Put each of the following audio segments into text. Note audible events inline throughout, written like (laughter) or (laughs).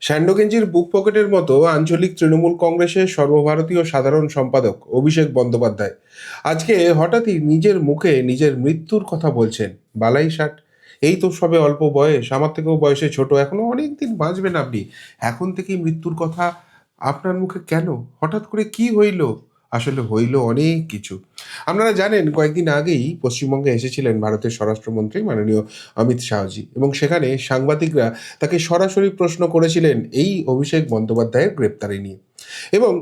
স্যান্ডোগেঞ্জির বুক পকেটের মতো আঞ্চলিক তৃণমূল কংগ্রেসের সর্বভারতীয় সাধারণ সম্পাদক অভিষেক বন্দ্যোপাধ্যায়। আজকে হঠাৎই নিজের মুখে নিজের মৃত্যুর কথা বলছেন বালাই ষাট। এই তো সবে অল্প বয়স, আমার থেকেও বয়সে ছোট, এখনও অনেক দিন বাঁচবেন আপনি। এখন থেকেই মৃত্যুর কথা আপনার মুখে কেন? হঠাৎ করে কি হইল? আসলে হইল অনেক কিছু। আপনারা জানেন, কয়েকদিন আগেই পশ্চিমবঙ্গে এসেছিলেন ভারতের স্বরাষ্ট্রমন্ত্রী মাননীয় অমিত শাহজি এবং সেখানে সাংবাদিকরা তাকে সরাসরি প্রশ্ন করেছিলেন এই অভিষেক বন্দ্যোপাধ্যায়ের গ্রেপ্তারি নিয়ে। এবং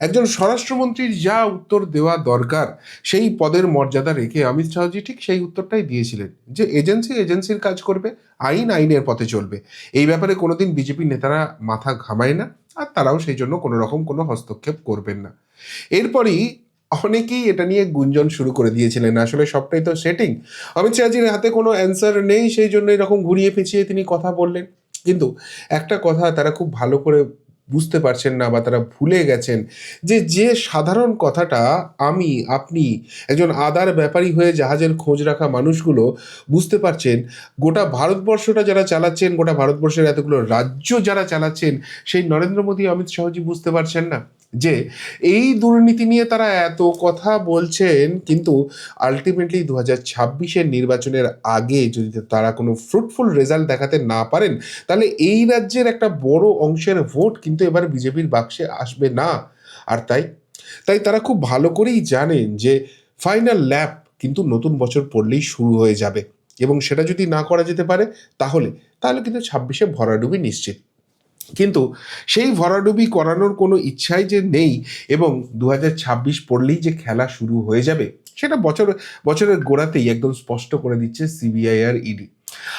একজন স্বরাষ্ট্রমন্ত্রীর যা উত্তর দেওয়া দরকার, সেই পদের মর্যাদা রেখে অমিত শাহজি ঠিক সেই উত্তরটাই দিয়েছিলেন যে এজেন্সি এজেন্সির কাজ করবে, আইন আইনের পথে চলবে। এই ব্যাপারে কোনোদিন বিজেপি নেতারা মাথা ঘামায় না, আর তারাও সেই জন্য কোনো রকম কোনো হস্তক্ষেপ করবেন না। এরপরই অনেকেই এটা নিয়ে গুঞ্জন শুরু করে দিয়েছিলেন, আসলে সবটাই তো সেটিং অমিত শাহজির হাতে কোনো অ্যান্সার নেই, সেই জন্য এরকম ঘুরিয়ে পেঁচিয়ে তিনি কথা বললেন। কিন্তু একটা কথা তারা খুব ভালো করে বুঝতে পারছেন না বা তারা ভুলে গেছেন যে যে সাধারণ কথাটা আমি, আপনি একজন আদার ব্যাপারী হয়ে জাহাজের খোঁজ রাখা মানুষগুলো বুঝতে পারছেন, গোটা ভারতবর্ষটা যারা চালাচ্ছেন, গোটা ভারতবর্ষের এতগুলো রাজ্য যারা চালাচ্ছেন, সেই নরেন্দ্র মোদী, অমিত শাহজি বুঝতে পারছেন না। যে এই দুর্নীতি নিয়ে তারা এত কথা বলছেন, কিন্তু আলটিমেটলি দু হাজার ছাব্বিশের নির্বাচনের আগে যদি তারা কোনো ফ্রুটফুল রেজাল্ট দেখাতে না পারেন, তাহলে এই রাজ্যের একটা বড় অংশের ভোট কিন্তু এবার বিজেপির বাক্সে আসবে না। আর তাই তাই তারা খুব ভালো করেই জানেন যে ফাইনাল ল্যাপ কিন্তু নতুন বছর পড়লেই শুরু হয়ে যাবে। এবং সেটা যদি না করা যেতে পারে, তাহলে তাহলে কিন্তু ছাব্বিশে ভরাডুবি নিশ্চিত। কিন্তু সেই ভরাডুবি করানোর কোনো ইচ্ছাই যে নেই এবং দু হাজার ছাব্বিশ পড়লেই যে খেলা শুরু হয়ে যাবে, সেটা বছর, বছরের গোড়াতেই একদম স্পষ্ট করে দিচ্ছে সিবিআই আর ইডি।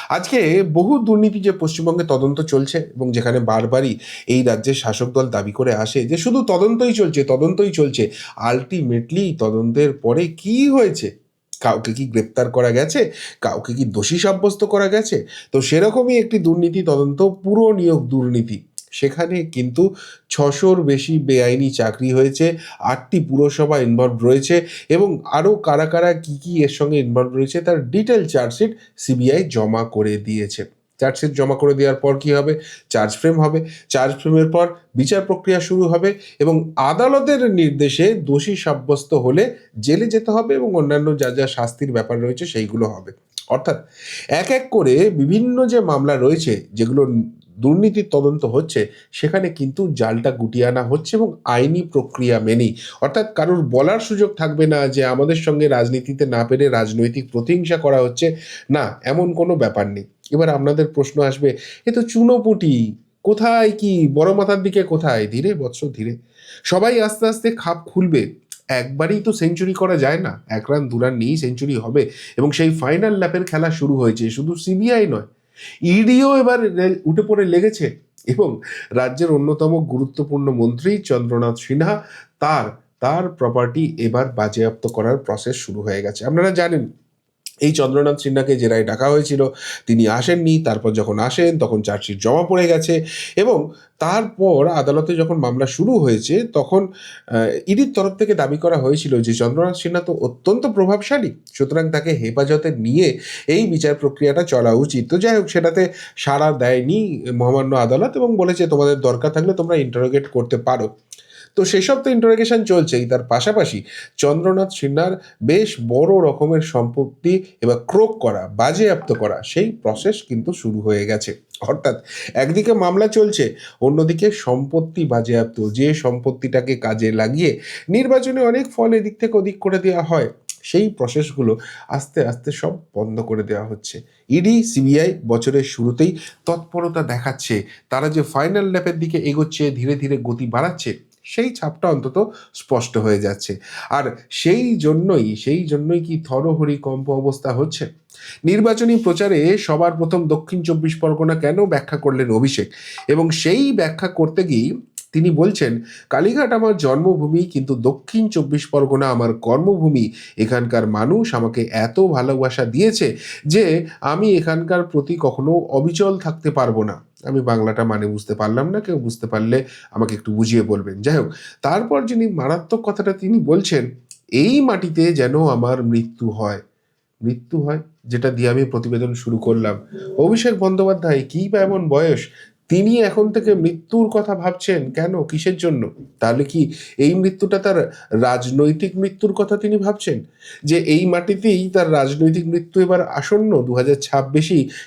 আজকে বহু দুর্নীতি যে পশ্চিমবঙ্গে তদন্ত চলছে এবং যেখানে বারবারই এই রাজ্যের শাসক দল দাবি করে আসে যে শুধু তদন্তই চলছে তদন্তই চলছে, আলটিমেটলি তদন্তের পরে কি হয়েছে কাউকে কি গ্রেপ্তার করা গেছে? কাউকে কি দোষী সাব্যস্ত করা গেছে? তো সেরকমই একটি দুর্নীতি তদন্ত, পুরো নিয়োগ দুর্নীতি। সেখানে কিন্তু ছশোর বেশি বেআইনি চাকরি হয়েছে, আটটি পুরসভা ইনভলভ রয়েছে এবং আরও কারা কারা কী কী এর সঙ্গে ইনভলভ রয়েছে তার ডিটেল চার্জশিট সিবিআই জমা করে দিয়েছে। চার্জশিট জমা করে দেওয়ার পর কি হবে? চার্জ ফ্রেম হবে। চার্জ ফ্রেমের পর বিচার প্রক্রিয়া শুরু হবে এবং আদালতের নির্দেশে দোষী সাব্যস্ত হলে জেলে যেতে হবে এবং অন্যান্য যা যা শাস্তির ব্যাপার রয়েছে সেইগুলো হবে। অর্থাৎ এক এক করে বিভিন্ন যে মামলা রয়েছে যেগুলো দুর্নীতির তদন্ত হচ্ছে, সেখানে কিন্তু জালটা গুটিয়ে আনা হচ্ছে এবং আইনি প্রক্রিয়া মেনেই। অর্থাৎ কারোর বলার সুযোগ থাকবে না যে আমাদের সঙ্গে রাজনীতিতে না পেরে রাজনৈতিক প্রতিহিংসা করা হচ্ছে। না, এমন কোনো ব্যাপার নেই। এবার আপনাদের প্রশ্ন আসবে, এ তো চুনোপুটি, কোথায় কি, বড় মাথার দিকে কোথায়? ধীরে বৎস ধীরে। সবাই আস্তে আস্তে খাপ খুলবে। একবারই তো সেঞ্চুরি করা যায় না। এক রান, দু রান নিয়েই সেঞ্চুরি হবে এবং সেই ফাইনাল ল্যাপের খেলা শুরু হয়েছে। শুধু সিবিআই নয়, ইডিও এবার উঠে পড়ে লেগেছে এবং রাজ্যের অন্যতম গুরুত্বপূর্ণ মন্ত্রী চন্দ্রনাথ সিনহা তার তার প্রপার্টি এবার বাজেয়াপ্ত করার প্রসেস শুরু হয়ে গেছে। আপনারা জানেন এই চন্দ্রনাথ সিনহাকে জেরায় ডাকা হয়েছিল। তিনি আসেননি, তারপর যখন আসেন তখন চার্জশিট জমা পড়ে গেছে এবং তারপর আদালতে যখন মামলা শুরু হয়েছে তখন ইডির তরফ থেকে দাবি করা হয়েছিল যে চন্দ্রনাথ সিনহা তো অত্যন্ত প্রভাবশালী, সুতরাং তাকে হেফাজতে নিয়ে এই বিচার প্রক্রিয়াটা চলা উচিত। তো যাই হোক, সেটাতে সাড়া দেয়নি মহামান্য আদালত এবং বলেছে, তোমাদের দরকার থাকলে তোমরা ইন্টারোগেট করতে পারো। তো সেসব তো ইন্টারোগেশন চলছেই। তার পাশাপাশি চন্দ্রনাথ সিনহার বেশ বড় রকমের সম্পত্তি এবার ক্রোক করা, বাজেয়াপ্ত করা, সেই প্রসেস কিন্তু শুরু হয়ে গেছে। অর্থাৎ একদিকে মামলা চলছে, অন্যদিকে সম্পত্তি বাজেয়াপ্ত। যে সম্পত্তিটাকে কাজে লাগিয়ে নির্বাচনে অনেক ফল এদিক থেকে ওদিক করে দেওয়া হয়, সেই প্রসেসগুলো আস্তে আস্তে সব বন্ধ করে দেওয়া হচ্ছে। ইডি সিবিআই বছরের শুরুতেই তৎপরতা দেখাচ্ছে। তারা যে ফাইনাল ল্যাপের দিকে এগোচ্ছে, ধীরে ধীরে গতি বাড়াচ্ছে সেই ছাপটা অন্তত স্পষ্ট হয়ে যাচ্ছে। আর সেই জন্যই সেই জন্যই কি থরহরি কম্প অবস্থা হচ্ছে? নির্বাচনী প্রচারে সবার প্রথম দক্ষিণ চব্বিশ পরগনা কেন ব্যাখ্যা করলেন অভিষেক? এবং সেই ব্যাখ্যা করতে গিয়ে তিনি বলছেন, কালীঘাট আমার জন্মভূমি, কিন্তু দক্ষিণ চব্বিশ পরগনা আমার কর্মভূমি। এখানকার মানুষ আমাকে এত ভালোবাসা দিয়েছে যে আমি এখানকার প্রতি কখনো অবিচল থাকতে পারব না। আমি বাংলাটা মানে বুঝতে পারলাম না, কেউ বুঝতে পারলে আমাকে একটু বুঝিয়ে বলবেন। যাই হোক, তারপর যিনি মারাত্মক কথাটা তিনি বলছেন, এই মাটিতে যেন আমার মৃত্যু হয়। মৃত্যু হয়, যেটা দিয়ে আমি প্রতিবেদন শুরু করলাম। অভিষেক বন্দ্যোপাধ্যায় কী বা এমন বয়স? তিনি এখন থেকে মৃত্যুর কথা ভাবছেন কেন, কিসের জন্য? তাহলে কি এই মৃত্যুটা তার রাজনৈতিক মৃত্যুর কথা তিনি ভাবছেন? যে এই মাটিতেই তার রাজনৈতিক মৃত্যু এবার আসন্ন দু হাজার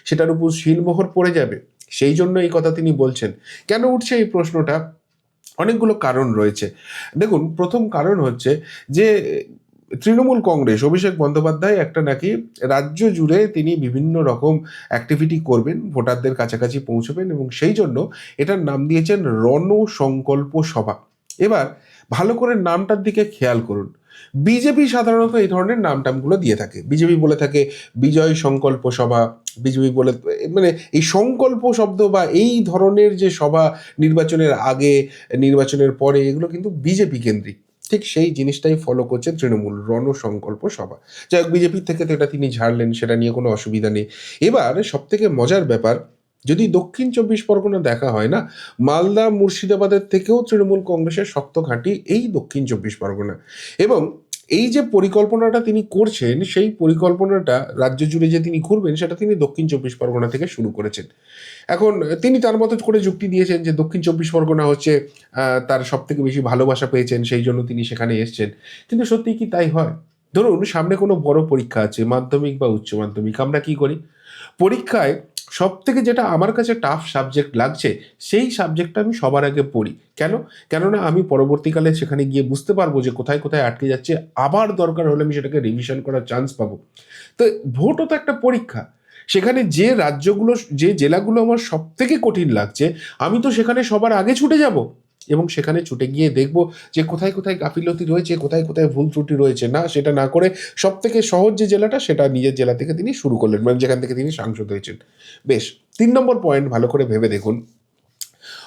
সেটার উপর শিলমোহর পড়ে যাবে। সেই জন্য এই কথা তিনি বলছেন। কেন উঠছে এই প্রশ্নটা? অনেকগুলো কারণ রয়েছে। দেখুন, প্রথম কারণ হচ্ছে যে, তৃণমূল কংগ্রেস, অভিষেক বন্দ্যোপাধ্যায় একটা নাকি রাজ্য জুড়ে তিনি বিভিন্ন রকম অ্যাক্টিভিটি করবেন, ভোটারদের কাছাকাছি পৌঁছবেন এবং সেই জন্য এটার নাম দিয়েছেন রণ সংকল্প সভা। এবার ভালো করে নামটার দিকে খেয়াল করুন। বিজেপি সাধারণত এই ধরনের নাম টামগুলো দিয়ে থাকে। বিজেপি বলে থাকে বিজয় সংকল্প সভা, বিজেপি বলে মানে এই সংকল্প শব্দ বা এই ধরনের যে সভা নির্বাচনের আগে, নির্বাচনের পরে এগুলো কিন্তু বিজেপি কেন্দ্রিক। ঠিক সেই জিনিসটাই ফলো করছে তৃণমূল রণসংকল্প সভা। যাই হোক বিজেপির থেকে তো এটা তিনি ঝাড়লেন, সেটা নিয়ে কোনো অসুবিধা নেই। এবার সব থেকে মজার ব্যাপার যদি দক্ষিণ চব্বিশ পরগনা দেখা হয় না, মালদা, মুর্শিদাবাদের থেকেও তৃণমূল কংগ্রেসের শক্ত ঘাঁটি এই দক্ষিণ চব্বিশ পরগনা। এবং এই যে পরিকল্পনাটা তিনি করছেন, সেই পরিকল্পনাটা রাজ্য জুড়ে যে তিনি ঘুরবেন, সেটা তিনি দক্ষিণ চব্বিশ পরগনা থেকে শুরু করেছেন। এখন তিনি তার মতো করে যুক্তি দিয়েছেন যে দক্ষিণ চব্বিশ পরগনা হচ্ছে তার সব থেকে বেশি ভালোবাসা পেয়েছেন, সেই জন্য তিনি সেখানে এসছেন। কিন্তু সত্যি কি তাই হয়? ধরুন, সামনে কোনো বড় পরীক্ষা আছে, মাধ্যমিক বা উচ্চ মাধ্যমিক, আমরা কি করি? পরীক্ষায় সব থেকে যেটা আমার কাছে টাফ সাবজেক্ট লাগছে, সেই সাবজেক্টটা আমি সবার আগে পড়ি। কেন? কেননা আমি পরবর্তীকালে সেখানে গিয়ে বুঝতে পারব যে কোথায় কোথায় আটকে যাচ্ছে, আবার দরকার হলে আমি সেটাকে রিভিশন করার চান্স পাবো। তো ভোটও তো একটা পরীক্ষা। সেখানে যে রাজ্যগুলো, যে জেলাগুলো আমার সব থেকে কঠিন লাগছে, আমি তো সেখানে সবার আগে ছুটে যাব। এবং সেখানে ছুটে গিয়ে দেখব যে কোথায় কোথায় গাফিলতি রয়েছে, কোথায় কোথায় ভুল ত্রুটি রয়েছে। না, সেটা না করে সব থেকে সহজ যে জেলাটা, সেটা নিজের জেলা থেকে তিনি শুরু করলেন মানে যেখান থেকে তিনি সাংসদ হয়েছেন। বেশ, তিন নম্বর পয়েন্ট ভালো করে ভেবে দেখুন।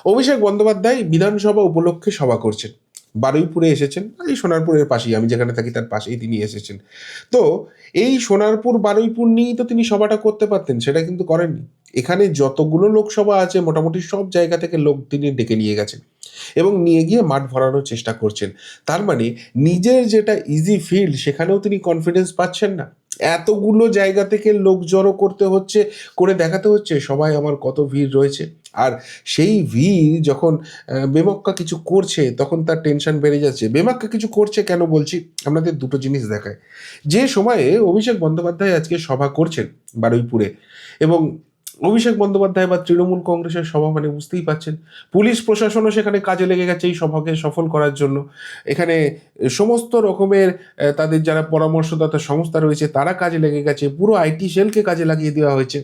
অভিষেক বন্দ্যোপাধ্যায় বিধানসভা উপলক্ষে সভা করছেন। বারুইপুরে এসেছেন, এই সোনারপুরের পাশেই, আমি যেখানে থাকি তার পাশেই তিনি এসেছেন। তো, এই সোনারপুর বারুইপুর নিয়েই তো তিনি সভাটা করতে পারতেন, সেটা কিন্তু করেননি। এখানে যতগুলো লোকসভা আছে, মোটামুটি সব জায়গা থেকে লোক তিনি ডেকে নিয়ে গেছেন এবং নিয়ে গিয়ে মাঠ ভরানোর চেষ্টা করছেন। তার মানে নিজের যেটা ইজি ফিল্ড সেখানেও তিনি কনফিডেন্স পাচ্ছেন না। এতগুলো জায়গা থেকে লোক জড়ো করতে হচ্ছে, করে দেখাতে হচ্ছে, সবাই আমার কত ভিড় রয়েছে। আর সেই ভিড় যখন বেমক্কা কিছু করছে, তখন তার টেনশন বেড়ে যাচ্ছে। বেমাক্কা কিছু করছে কেন বলছি? আপনাদের দুটো জিনিস দেখায়। যে সময়ে অভিষেক বন্দ্যোপাধ্যায় আজকে সভা করছেন বারুইপুরে এবং অভিষেক বন্দ্যোপাধ্যায় বা তৃণমূল কংগ্রেসের সভা মানে বুঝতেই পাচ্ছেন পুলিশ প্রশাসনও সেখানে কাজে লেগে গেছে এই সভাকে সফল করার জন্য। এখানে সমস্ত রকমের তাদের যারা পরামর্শদাতা সংস্থা রয়েছে, তারা কাজে লেগে গেছে। পুরো আইটি সেলকে কাজে লাগিয়ে দেওয়া হয়েছে।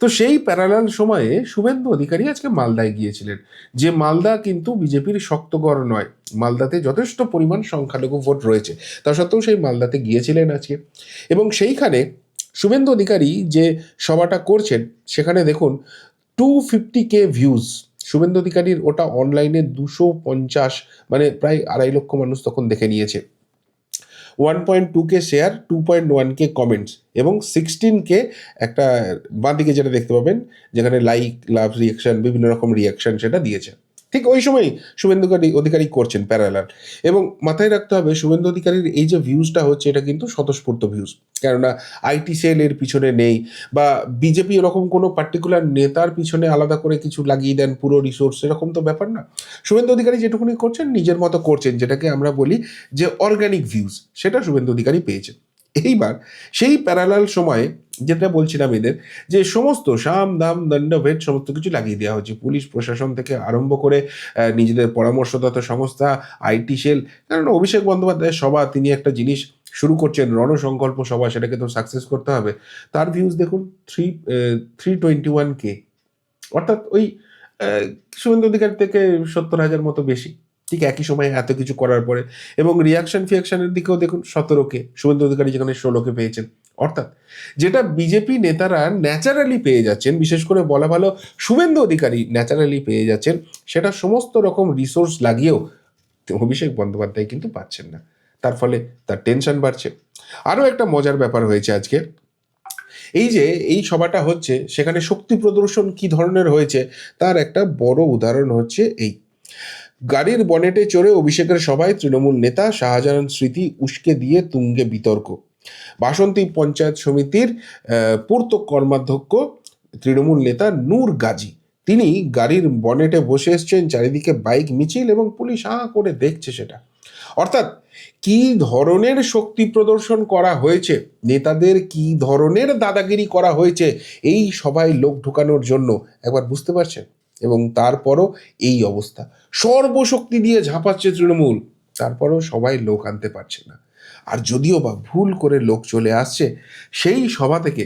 তো সেই প্যারালাল সময়ে শুভেন্দু অধিকারী আজকে মালদায় গিয়েছিলেন। যে মালদা কিন্তু বিজেপির শক্তগড় নয়। মালদাতে যথেষ্ট পরিমাণ সংখ্যালঘু ভোট রয়েছে। তা সত্ত্বেও সেই মালদাতে গিয়েছিলেন আজকে। এবং সেইখানে শুভেন্দু অধিকারী যে সভাটা করছেন, সেখানে দেখুন two fifty K views Suvendu অধিকারীর ওটা অনলাইনে দুশো পঞ্চাশ মানে প্রায় আড়াই লক্ষ মানুষ তখন দেখে নিয়েছে। One point two K share two point one K comments এবং সিক্সটিন কে একটা বাঁদিকে যেটা দেখতে পাবেন, যেখানে লাইক লাভ রিয়াকশন বিভিন্ন রকম রিয়াকশন সেটা দিয়েছে। ঠিক ওই সময় শুভেন্দু অধিকারী- করছেন প্যারালাল এবং মাথায় রাখতে হবে, শুভেন্দু অধিকারীর এই যে ভিউজটা হচ্ছে, এটা কিন্তু স্বতঃস্ফূর্ত ভিউজ কেননা আইটি সেল এর পিছনে নেই, বা বিজেপি এরকম কোনো পার্টিকুলার নেতার পিছনে আলাদা করে কিছু লাগিয়ে দেন পুরো রিসোর্স এরকম তো ব্যাপার না। শুভেন্দু অধিকারী যেটুকুনি করছেন, নিজের মতো করছেন, যেটাকে আমরা বলি যে অর্গানিক ভিউজ সেটা শুভেন্দু অধিকারী পেয়েছেন। এইবার সেই প্যারালাল সময়ে যেটা বলছিলাম এদের, যে সমস্ত সাম, দাম, দণ্ড, ভেদ সমস্ত কিছু লাগিয়ে দেওয়া হচ্ছে পুলিশ, প্রশাসন থেকে আরম্ভ করে নিজেদের পরামর্শদাতা সংস্থা আইটি সেল, কারণ অভিষেক বন্দ্যোপাধ্যায়ের সভা, তিনি একটা জিনিস শুরু করছেন, রণসংকল্প সভা, সেটাকে তো সাকসেস করতে হবে। তার ভিউজ দেখুন three three twenty one K অর্থাৎ ওই শুভেন্দু অধিকারী থেকে সত্তর হাজার মতো বেশি। ঠিক একই সময়ে এত কিছু করার পরে এবং রিয়াকশন ফিয়াকশনের দিকেও দেখুন সতেরোকে, শুভেন্দু অধিকারী যেখানে ষোলোকে পেয়েছেন। অর্থাৎ যেটা বিজেপি নেতারা ন্যাচারালি পেয়ে যাচ্ছেন, বিশেষ করে বলা ভালো শুভেন্দু অধিকারী ন্যাচারালি পেয়ে যাচ্ছেন, সেটা সমস্ত রকম রিসোর্স লাগিয়েও অভিষেক বন্দ্যোপাধ্যায় কিন্তু পাচ্ছেন না। তার ফলে তার টেনশন বাড়ছে। আরও একটা মজার ব্যাপার হয়েছে আজকে। এই যে এই সভাটা হচ্ছে, সেখানে শক্তি প্রদর্শন কি ধরনের হয়েছে, তার একটা বড় উদাহরণ হচ্ছে এই। গাড়ির বনেটে চড়ে অভিষেকের সভায় তৃণমূল নেতা শাহজাহান স্মৃতি উস্কে দিয়ে তুঙ্গে বিতর্ক। বাসন্তী পঞ্চায়েত সমিতির পূর্ত কর্মাধ্যক্ষ তৃণমূল নেতা নূর গাজী। তিনি গাড়ির বনেটে বসে এসছেন, চারিদিকে বাইক, মিছিল এবং পুলিশ আঁ করে দেখছে সেটা। অর্থাৎ কি ধরনের শক্তি প্রদর্শন করা হয়েছে? নেতাদের কি ধরনের দাদাগিরি করা হয়েছে? এই সবাই লোক ঢোকানোর জন্য একবার বুঝতে পারছেন? এবং তারপরও এই অবস্থা। সর্বশক্তি দিয়ে ঝাঁপাচ্ছে তৃণমূল, তারপরেও সবাই লোক আনতে পারছে না। আর যদিও বা ভুল করে লোক চলে আসছে, সেই সভা থেকে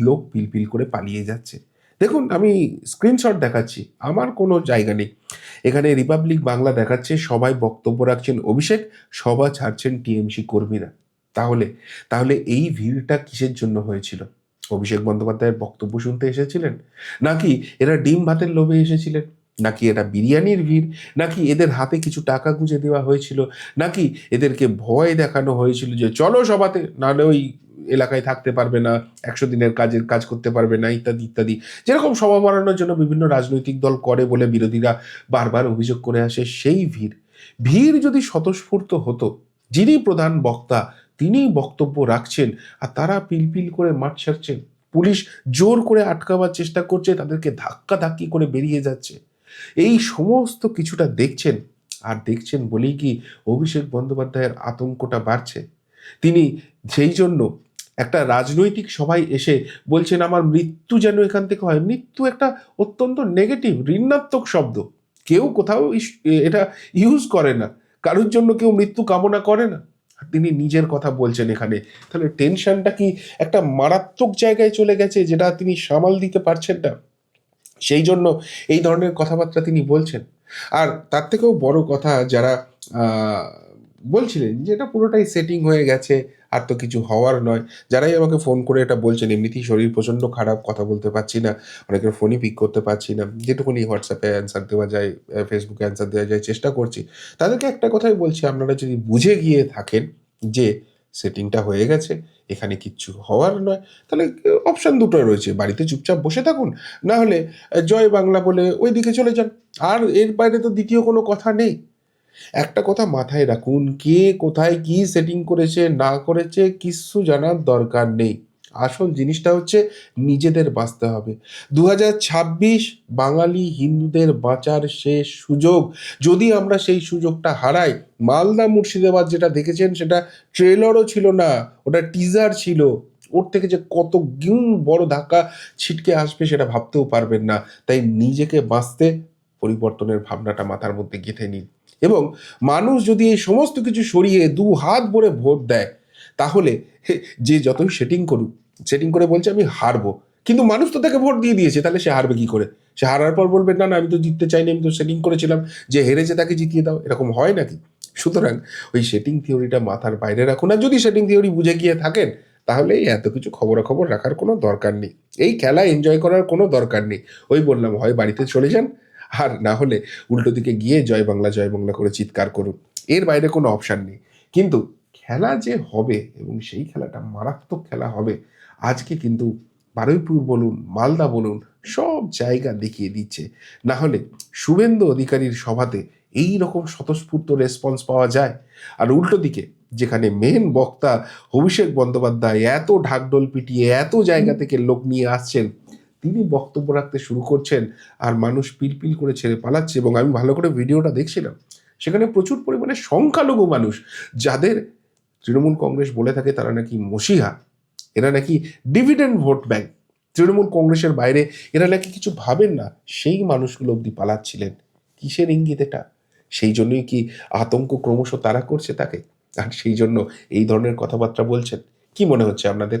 লোক পিলপিল করে পালিয়ে যাচ্ছে। দেখুন, আমি স্ক্রিনশট দেখাচ্ছি, আমার কোনো জায়গা নেই। এখানে রিপাবলিক বাংলা দেখাচ্ছে, সবাই বক্তব্য রাখছেন অভিষেক, সভা ছাড়ছেন টিএমসি কর্মীরা। তাহলে তাহলে এই ভিড়টা কিসের জন্য হয়েছিল? অভিষেক বন্দ্যোপাধ্যায়ের বক্তব্য শুনতে এসেছিলেন? নাকি এরা ডিম ভাতের লোভে এসেছিলেন? নাকি এটা বিরিয়ানির ভিড়? নাকি এদের হাতে কিছু টাকা গুঁজে দেওয়া হয়েছিল? নাকি এদেরকে ভয় দেখানো হয়েছিল যে, চলো সভাতে নাহলে ওই এলাকায় থাকতে পারবে না, একশো দিনের কাজের কাজ করতে পারবে না, ইত্যাদি ইত্যাদি। যেরকম সভা বাড়ানোর জন্য বিভিন্ন রাজনৈতিক দল করে বলে বিরোধীরা বারবার অভিযোগ করে আসে, সেই ভিড়। ভিড় যদি স্বতঃস্ফূর্ত হতো, যিনি প্রধান বক্তা তিনি বক্তব্য রাখছেন আর তারা পিলপিল করে মাঠ ছাড়ছেন। পুলিশ জোর করে আটকাবার চেষ্টা করছে, তাদেরকে ধাক্কা ধাক্কি করে বেরিয়ে যাচ্ছে। এই সমস্ত কিছুটা দেখছেন, আর দেখছেন বলেই কি অভিষেক বন্দ্যোপাধ্যায়ের আতঙ্কটা বাড়ছে। তিনি সেই জন্য একটা রাজনৈতিক সভায় এসে বলছেন, আমার মৃত্যু যেন এখান থেকে হয়। মৃত্যু একটা অত্যন্ত নেগেটিভ ঋণাত্মক শব্দ। কেউ কোথাও এটা ইউজ করে না। কারোর জন্য কেউ মৃত্যু কামনা করে না। তিনি নিজের কথা বলছেন এখানে। তাহলে টেনশনটা কি একটা মারাত্মক জায়গায় চলে গেছে যেটা তিনি সামাল দিতে পারছেন না? সেই জন্য এই ধরনের কথাবার্তা তিনি বলছেন। আর তার থেকেও বড় কথা যারা বলছিলেন যে এটা পুরোটাই সেটিং হয়ে গেছে আর তো কিছু হওয়ার নয়। যারাই আমাকে ফোন করে এটা বলছেন, এমনিতেই শরীর প্রচণ্ড খারাপ, কথা বলতে পারছি না, অনেকের ফোনই পিক করতে পারছি না, যেটুকুনি হোয়াটসঅ্যাপে অ্যান্সার দেওয়া যায় ফেসবুকে অ্যান্সার দেওয়া যায়, চেষ্টা করছি। তাদেরকে একটা কথাই বলছি, আপনারা যদি বুঝে গিয়ে থাকেন যে সেটিংটা হয়ে গেছে, এখানে কিচ্ছু হওয়ার নয়, তাহলে অপশান দুটো রয়েছে, বাড়িতে চুপচাপ বসে থাকুন, না হলে জয় বাংলা বলে ওই দিকে চলে যান। আর এর বাইরে তো দ্বিতীয় কোনো কথা নেই। একটা কথা মাথায় রাখুন, কে কোথায় কি সেটিং করেছে, না করেছে কিচ্ছু জানার দরকার নেই। আসল জিনিসটা হচ্ছে নিজেদের বাঁচতে হবে। দু বাঙালি হিন্দুদের বাঁচার শেষ সুযোগ। যদি আমরা সেই সুযোগটা হারাই, মালদা মুর্শিদাবাদ যেটা দেখেছেন, সেটা ট্রেলারও ছিল না, ওটা টিজার ছিল। ওর থেকে যে কত গুণ বড় ধাক্কা ছিটকে আসবে সেটা ভাবতেও পারবেন না। তাই নিজেকে বাঁচতে পরিবর্তনের ভাবনাটা মাথার মধ্যে গেঁথে নিন। এবং মানুষ যদি এই সমস্ত কিছু সরিয়ে দু হাত ভরে ভোট দেয়, তাহলে (laughs) যে যতই সেটিং করুক সেটিং করে বলছে আমি হারবো। কিন্তু মানুষ তো তাকে ভোট দিয়ে দিয়েছে, তাহলে সে হারবে কি করে? সে হারার পর বলবে, না না, আমি তো জিততে চাইনি, আমি তো সেটিং করেছিলাম। যে হেরেছে তাকে জিতিয়ে দাও। এরকম হয় নাকি? সুতরাং ওই সেটিং থিওরিটা মাথার বাইরে রাখুন। আর যদি সেটিং থিওরি বুঝে গিয়ে থাকেন, তাহলে এত কিছু খবরাখবর রাখার কোনো দরকার নেই। এই খেলা এনজয় করার কোনো দরকার নেই। ওই বললাম, হয়, বাড়িতে চলে যান আর না হলে উল্টো দিকে গিয়ে জয় বাংলা জয় বাংলা করে চিৎকার করুন। এর বাইরে কোনো অপশান নেই। কিন্তু খেলা যে হবে এবং সেই খেলাটা মারাত্মক খেলা হবে আজকে কিন্তু বারুইপুর বলুন মালদা বলুন সব জায়গা দেখিয়ে দিচ্ছে। না হলে শুভেন্দু অধিকারীর সভাতে এই রকম স্বতঃস্ফূর্ত রেসপন্স পাওয়া যায়। আর উল্টো দিকে যেখানে মেন বক্তা অভিষেক বন্দ্যোপাধ্যায় এত ঢাকঢোল পিটিয়ে এত জায়গা থেকে লোক নিয়ে আসছেন তিনি বক্তব্য রাখতে শুরু করছেন আর মানুষ পিলপিল করে ছেড়ে পালাচ্ছে এবং আমি ভালো করে ভিডিওটা দেখছিলাম। সেখানে প্রচুর পরিমাণে সংখ্যালঘু মানুষ যাদের তৃণমূল কংগ্রেস বলে থাকে তারা নাকি মসিহা, এরা নাকি ডিভিডেন্ড ভোট ব্যাংক তৃণমূল কংগ্রেসের বাইরে এরা নাকি কিছু ভাবেন না, সেই মানুষগুলো অবধি পালাচ্ছিলেন। কিসের ইঙ্গিত এটা? সেই জন্যই কি আতঙ্ক ক্রমশ তারা করছে তাকে? আর সেই জন্য এই ধরনের কথাবার্তা বলছেন। কি মনে হচ্ছে আপনাদের?